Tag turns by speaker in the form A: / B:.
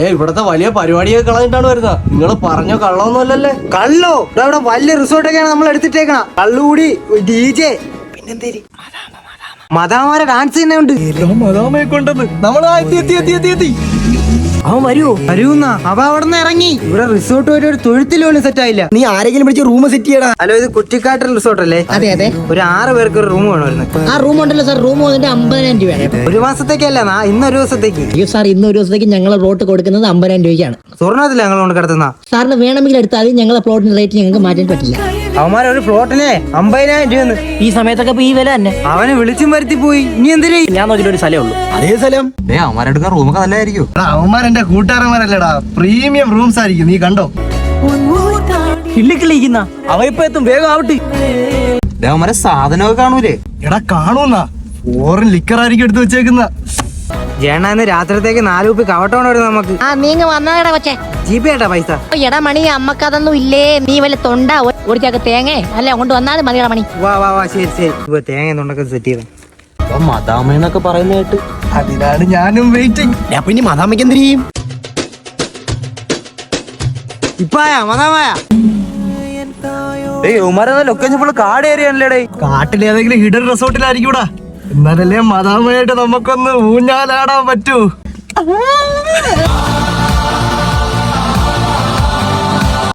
A: ഏ ഇവിടത്തെ വലിയ പരിപാടിയൊക്കെ കളഞ്ഞിട്ടാണ് വരുന്നത് നിങ്ങൾ പറഞ്ഞ കള്ളമൊന്നുമല്ലല്ലേ
B: കള്ളോ? ഇവിടെ ഇവിടെ വലിയ റിസോർട്ടൊക്കെയാണ് നമ്മൾ എടുത്തിട്ടേക്കണ. കള്ളുകൂടി ഡി ജെ. പിന്നെന്തേരി? മതാമാരെ ഡാൻസ് തന്നെ ഉണ്ട്
A: മതാമയെ നമ്മൾ എത്തി എത്തി എത്തി എത്തി എത്തി.
B: അവൻ വരുമോ വരൂന്നാ. അവ അവിടെ നിന്ന് ഇറങ്ങി. ഇവിടെ റിസോർട്ട് വരെ ഒരു തൊഴുത്തിൽ പോലും സെറ്റ് ആയില്ല.
C: നീ ആരെങ്കിലും പിടിച്ച് റൂം സെറ്റ് ചെയ്യടാ.
B: ഹലോ ഇത് കുറ്റിക്കാട്ടൽ റിസോർട്ട് അല്ലേ?
D: അതെ അതെ.
B: ഒരു ആറ് പേർക്ക് ഒരു റൂം വേണമായിരുന്നു.
D: ആ റൂം ഉണ്ടല്ലോ സാർ റൂം വന്നിട്ട് അമ്പതിനായിരം രൂപയാണ്.
B: ഒരു മാസത്തേക്കല്ല നാ ഇന്നൊരു ദിവസത്തേക്ക്.
D: അയ്യോ സാർ ഇന്ന് ഒരു ദിവസത്തേക്ക് ഞങ്ങൾ റോട്ട് കൊടുക്കുന്നത് അമ്പതിനായിരം രൂപയാണ്
B: സ്വർണത്തില്ല ഞങ്ങൾ കൊണ്ട് കിടത്തുന്ന
D: സാറിന് വേണമെങ്കിൽ എടുത്താൽ ഞങ്ങളെ പ്ലോട്ടിന്റെ റേറ്റ് ഞങ്ങൾക്ക് മാറ്റാൻ പറ്റില്ല.
B: അവന്മാർ ഒരു പ്ലോട്ടിനെ അമ്പതിനായിരം രൂപ
D: ഈ സമയത്തൊക്കെ ഇപ്പൊ ഈ വില തന്നെ.
B: അവനെ വിളിച്ചും വരുത്തി പോയി. ഇനി എന്തിനാ
D: ഞാൻ നോക്കിയിട്ട് ഒരു സ്ഥലമേ ഉള്ളൂ.
C: അതേ സ്ഥലം.
A: ഏ അവന്മാരെടുക്കാൻ റൂമൊക്കെ നല്ലതായിരിക്കും.
C: അവന്മാരെന്റെ കൂട്ടുകാരന്മാരല്ലേടാ. പ്രീമിയം റൂംസ് ആയിരിക്കും. നീ കണ്ടോ?
B: കിള്ളിക്കിളിക്കുന്ന അവ ഇപ്പൊ എത്തും. വേഗം ആവട്ടെ.
A: അവന്മാരെ സാധനമൊക്കെ കാണൂലേ?
C: എടാ കാണൂന്നാ. ഫോറിൻ ലിക്കർ ആയിരിക്കും എടുത്ത് വെച്ചേക്കുന്ന.
B: ജേണ ഇന്ന് രാത്രിത്തേക്ക് നാലുപ്പി കവട്ടോണ്ട് നമുക്ക്.
D: ആ നീങ്ങ വന്നാടാ കൊച്ചേ.
B: ജി പേ ആട്ടാ പൈസ
D: എടാ മണി അമ്മക്കതൊന്നും ഇല്ലേ? നീ വല്ല തൊണ്ട? ഒടിച്ചൊക്കെ തേങ്ങ? അല്ല കൊണ്ട് വന്നാലും മതിയടാ മണി.
B: വാ വാ വാ ശരി ശരി. ഇപ്പൊ തേങ്ങ തൊണ്ടൊക്കെ സെറ്റ് ചെയ്ത?
A: അപ്പൊ പറയുന്ന കേട്ട്.
C: അതിനാണ് ഞാനും വെയിറ്റിംഗ്
A: ഞാൻ പിന്നെ മതാമയ്ക്ക് എന്ത് ചെയ്യും?
B: ഇപ്പായാ ഉമാരെന്ന ലൊക്കേഷൻ ഫുള്ള് കാട് ഏരിയല്ലേ
C: കാട്ടിൽ ഏതെങ്കിലും ഹിഡൻ റിസോർട്ടിലായിരിക്കൂടാ എന്നാലല്ലേ മതാമയായിട്ട് നമുക്കൊന്ന് ഊഞ്ഞാലാടാൻ പറ്റൂ.